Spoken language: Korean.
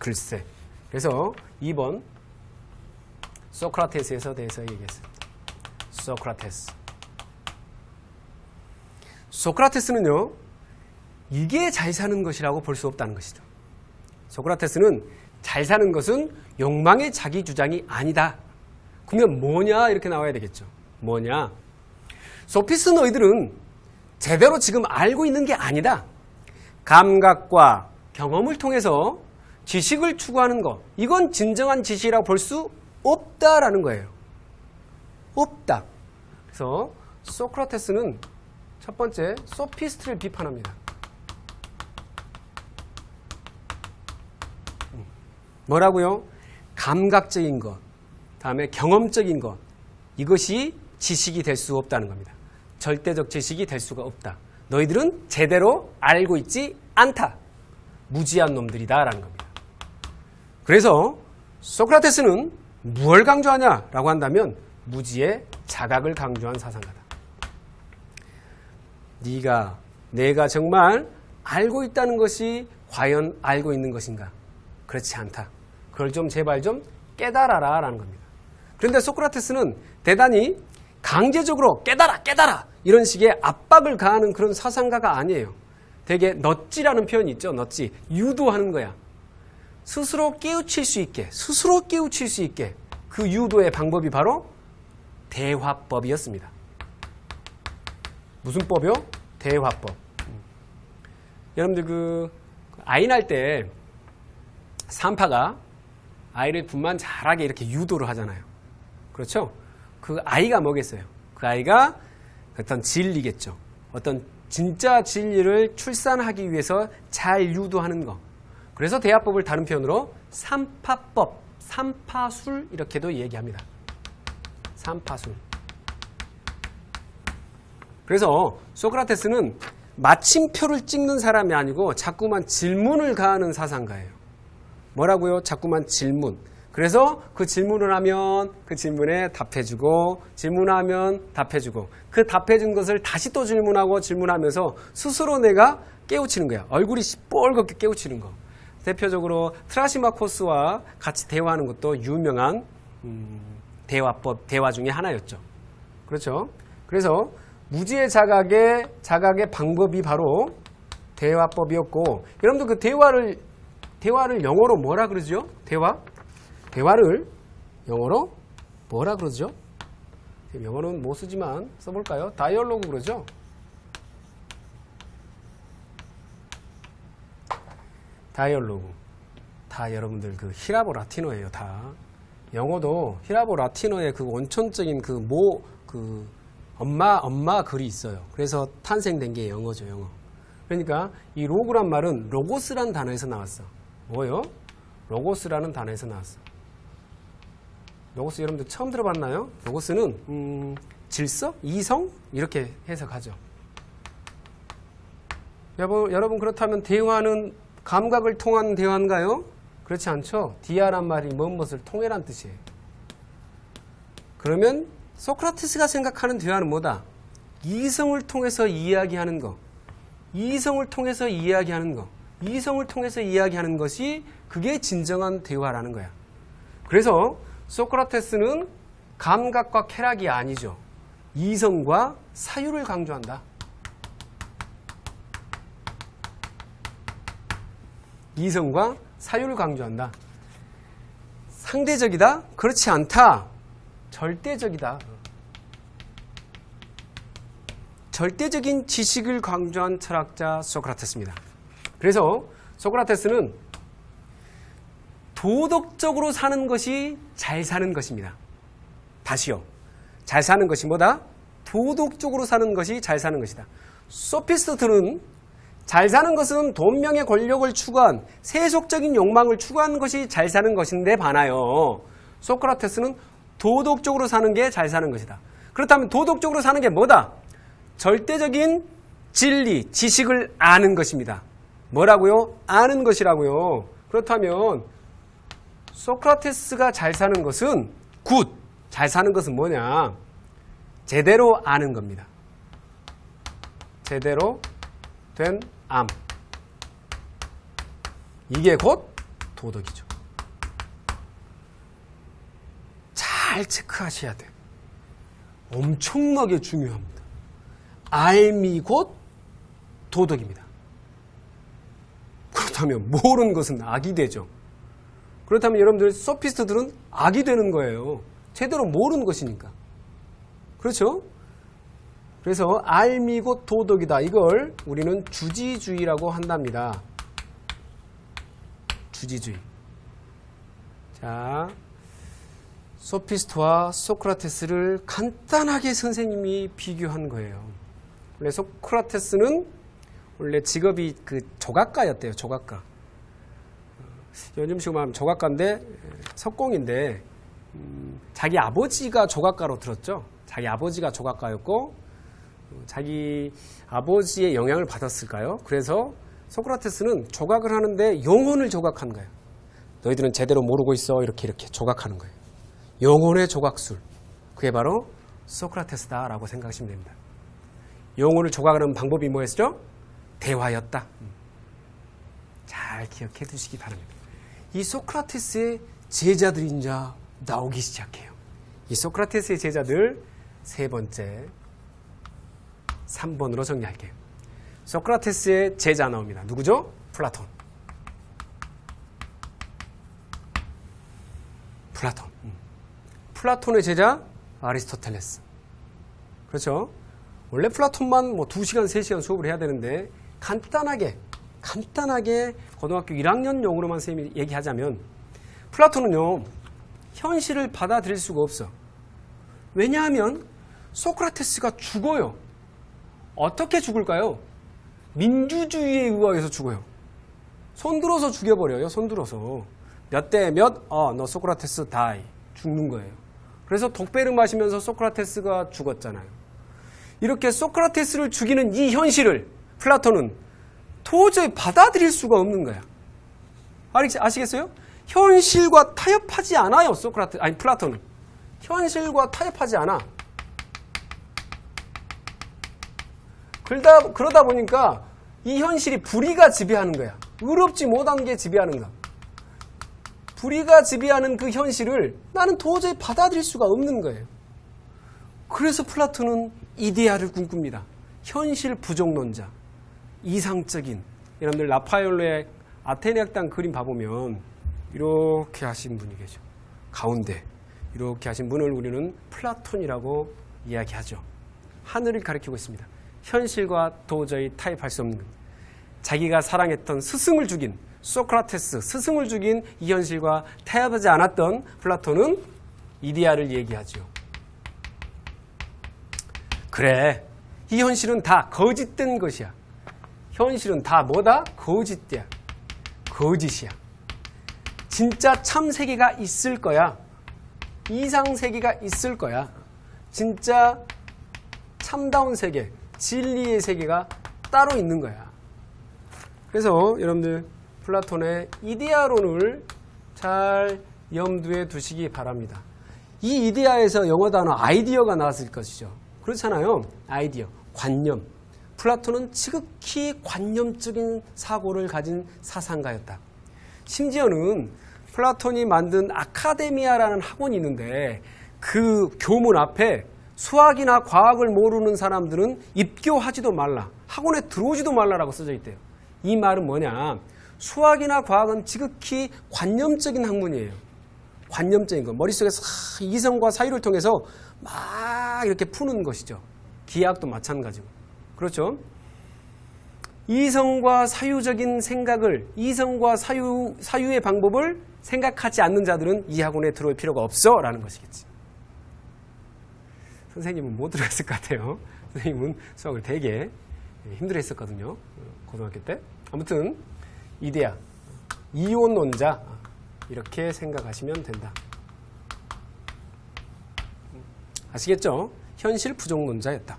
글쎄. 그래서 2번 소크라테스에서 대해서 얘기했습니다. 소크라테스. 소크라테스는요, 이게 잘 사는 것이라고 볼 수 없다는 것이죠. 소크라테스는 잘 사는 것은 욕망의 자기 주장이 아니다. 그러면 뭐냐? 이렇게 나와야 되겠죠. 뭐냐? 소피스 너희들은 제대로 지금 알고 있는 게 아니다. 감각과 경험을 통해서 지식을 추구하는 것. 이건 진정한 지식이라고 볼 수 없다라는 거예요. 없다. 그래서 소크라테스는 첫 번째 소피스트를 비판합니다. 뭐라고요? 감각적인 것, 다음에 경험적인 것, 이것이 지식이 될 수 없다는 겁니다. 절대적 지식이 될 수가 없다. 너희들은 제대로 알고 있지 않다. 무지한 놈들이다라는 겁니다. 그래서 소크라테스는 무엇을 강조하냐라고 한다면 무지의 자각을 강조한 사상가다. 네가 내가 정말 알고 있다는 것이 과연 알고 있는 것인가? 그렇지 않다. 그걸 좀 제발 좀 깨달아라 라는 겁니다. 그런데 소크라테스는 대단히 강제적으로 깨달아 깨달아 이런 식의 압박을 가하는 그런 사상가가 아니에요. 되게 넛지라는 표현이 있죠. 넛지. 유도하는 거야. 스스로 깨우칠 수 있게, 스스로 깨우칠 수 있게 그 유도의 방법이 바로 대화법이었습니다. 무슨 법이요? 대화법. 음. 여러분들 그 아이 날때 산파가 아이를 분만 잘하게 이렇게 유도를 하잖아요. 그렇죠? 그 아이가 뭐겠어요? 그 아이가 어떤 진리겠죠. 어떤 진짜 진리를 출산하기 위해서 잘 유도하는 거. 그래서 대화법을 다른 표현으로 삼파법, 삼파술 이렇게도 얘기합니다. 삼파술. 그래서 소크라테스는 마침표를 찍는 사람이 아니고 자꾸만 질문을 가하는 사상가예요. 뭐라고요? 자꾸만 질문. 그래서 그 질문을 하면 그 질문에 답해주고 질문하면 답해주고 그 답해준 것을 다시 또 질문하고 질문하면서 스스로 내가 깨우치는 거야. 얼굴이 시뻘겋게 깨우치는 거. 대표적으로 트라시마코스와 같이 대화하는 것도 유명한 음, 대화법 대화 중에 하나였죠. 그렇죠? 그래서 무지의 자각의 자각의 방법이 바로 대화법이었고 여러분들 그 대화를 대화를 영어로 뭐라 그러죠? 대화? 대화를 영어로 뭐라 그러죠? 영어는 못 쓰지만 써볼까요? 다이얼로그 그러죠? 다이얼로그. 다 여러분들 그 히라보 라티노예요, 다. 영어도 히라보 라티노의 그 원천적인 그 모, 그 엄마, 엄마 글이 있어요. 그래서 탄생된 게 영어죠, 영어. 그러니까 이 로그란 말은 로고스란 단어에서 나왔어. 뭐요? 로고스라는 단어에서 나왔어. 로고스 여러분들 처음 들어봤나요? 로고스는 음, 질서, 이성 이렇게 해석하죠. 여러분, 여러분 그렇다면 대화는 감각을 통한 대화인가요? 그렇지 않죠. 디아란 말이 뭔 것을 통해란 뜻이에요. 그러면 소크라테스가 생각하는 대화는 뭐다? 이성을 통해서 이야기하는 거. 이성을 통해서 이야기하는 거. 이성을 통해서 이야기하는 것이 그게 진정한 대화라는 거야. 그래서 소크라테스는 감각과 쾌락이 아니죠. 이성과 사유를 강조한다. 이성과 사유를 강조한다. 상대적이다? 그렇지 않다. 절대적이다. 절대적인 지식을 강조한 철학자 소크라테스입니다. 그래서 소크라테스는 도덕적으로 사는 것이 잘 사는 것입니다. 다시요. 잘 사는 것이 뭐다? 도덕적으로 사는 것이 잘 사는 것이다. 소피스트는 잘 사는 것은 돈, 명예, 권력을 추구한 세속적인 욕망을 추구하는 것이 잘 사는 것인데 반하여 소크라테스는 도덕적으로 사는 게 잘 사는 것이다. 그렇다면 도덕적으로 사는 게 뭐다? 절대적인 진리, 지식을 아는 것입니다. 뭐라고요? 아는 것이라고요. 그렇다면 소크라테스가 잘 사는 것은 굿, 잘 사는 것은 뭐냐? 제대로 아는 겁니다. 제대로 된 암. 이게 곧 도덕이죠. 잘 체크하셔야 돼요. 엄청나게 중요합니다. 알미 곧 도덕입니다. 그렇다면 모르는 것은 악이 되죠. 그렇다면 여러분들 소피스트들은 악이 되는 거예요. 제대로 모르는 것이니까. 그렇죠? 그래서 알미 곧 도덕이다. 이걸 우리는 주지주의라고 한답니다. 주지주의. 자, 소피스트와 소크라테스를 간단하게 선생님이 비교한 거예요. 원래 소크라테스는 원래 직업이 그 조각가였대요. 조각가. 요즘식으로 말하면 조각가인데 석공인데 음, 자기 아버지가 조각가로 들었죠. 자기 아버지가 조각가였고 어, 자기 아버지의 영향을 받았을까요? 그래서 소크라테스는 조각을 하는데 영혼을 조각한 거예요. 너희들은 제대로 모르고 있어 이렇게 이렇게 조각하는 거예요. 영혼의 조각술. 그게 바로 소크라테스다라고 생각하시면 됩니다. 영혼을 조각하는 방법이 뭐였죠? 대화였다. 음. 잘 기억해 두시기 바랍니다. 이 소크라테스의 제자들이 이제 나오기 시작해요. 이 소크라테스의 제자들 세 번째 3번으로 정리할게요. 소크라테스의 제자 나옵니다. 누구죠? 플라톤. 플라톤. 음. 플라톤의 제자 아리스토텔레스. 그렇죠? 원래 플라톤만 뭐 2시간, 3시간 수업을 해야 되는데 간단하게 간단하게 고등학교 1학년 용어로만 선생님이 얘기하자면 플라톤은요 현실을 받아들일 수가 없어. 왜냐하면 소크라테스가 죽어요. 어떻게 죽을까요? 민주주의에 의해서 죽어요. 손들어서 죽여버려요. 손들어서 몇 대 몇, 어, 너 소크라테스 다이 죽는 거예요. 그래서 독배를 마시면서 소크라테스가 죽었잖아요. 이렇게 소크라테스를 죽이는 이 현실을 플라톤은 도저히 받아들일 수가 없는 거야. 아시- 아시겠어요? 현실과 타협하지 않아요. 소크라테 아니 플라톤은 현실과 타협하지 않아. 그러다 그러다 보니까 이 현실이 불의가 지배하는 거야. 의롭지 못한 게 지배하는 거야. 불의가 지배하는 그 현실을 나는 도저히 받아들일 수가 없는 거예요. 그래서 플라톤은 이데아를 꿈꿉니다. 현실 부족론자. 이상적인 여러분들 라파엘로의 아테네 학당 그림 봐보면 이렇게 하신 분이 계죠. 가운데 이렇게 하신 분을 우리는 플라톤이라고 이야기하죠. 하늘을 가리키고 있습니다. 현실과 도저히 타협할 수 없는 것. 자기가 사랑했던 스승을 죽인 소크라테스 스승을 죽인 이 현실과 타협하지 않았던 플라톤은 이데아를 얘기하죠. 그래, 이 현실은 다 거짓된 것이야. 현실은 다 뭐다? 거짓이야. 거짓이야. 진짜 참 세계가 있을 거야. 이상 세계가 있을 거야. 진짜 참다운 세계, 진리의 세계가 따로 있는 거야. 그래서 여러분들 플라톤의 이데아론을 잘 염두에 두시기 바랍니다. 이 이데아에서 영어 단어 아이디어가 나왔을 것이죠. 그렇잖아요. 아이디어, 관념. 플라톤은 지극히 관념적인 사고를 가진 사상가였다. 심지어는 플라톤이 만든 아카데미아라는 학원이 있는데 그 교문 앞에 수학이나 과학을 모르는 사람들은 입교하지도 말라. 학원에 들어오지도 말라라고 써져 있대요. 이 말은 뭐냐? 수학이나 과학은 지극히 관념적인 학문이에요. 관념적인 거. 머릿속에서 하- 이성과 사유를 통해서 막 이렇게 푸는 것이죠. 기하학도 마찬가지고. 그렇죠? 이성과 사유적인 생각을, 이성과 사유, 사유의 방법을 생각하지 않는 자들은 이 학원에 들어올 필요가 없어. 라는 것이겠지. 선생님은 못 들어갔을 것 같아요. 선생님은 수학을 되게 힘들어 했었거든요. 고등학교 때. 아무튼, 이데아, 이혼론자, 이렇게 생각하시면 된다. 아시겠죠? 현실 부족론자였다.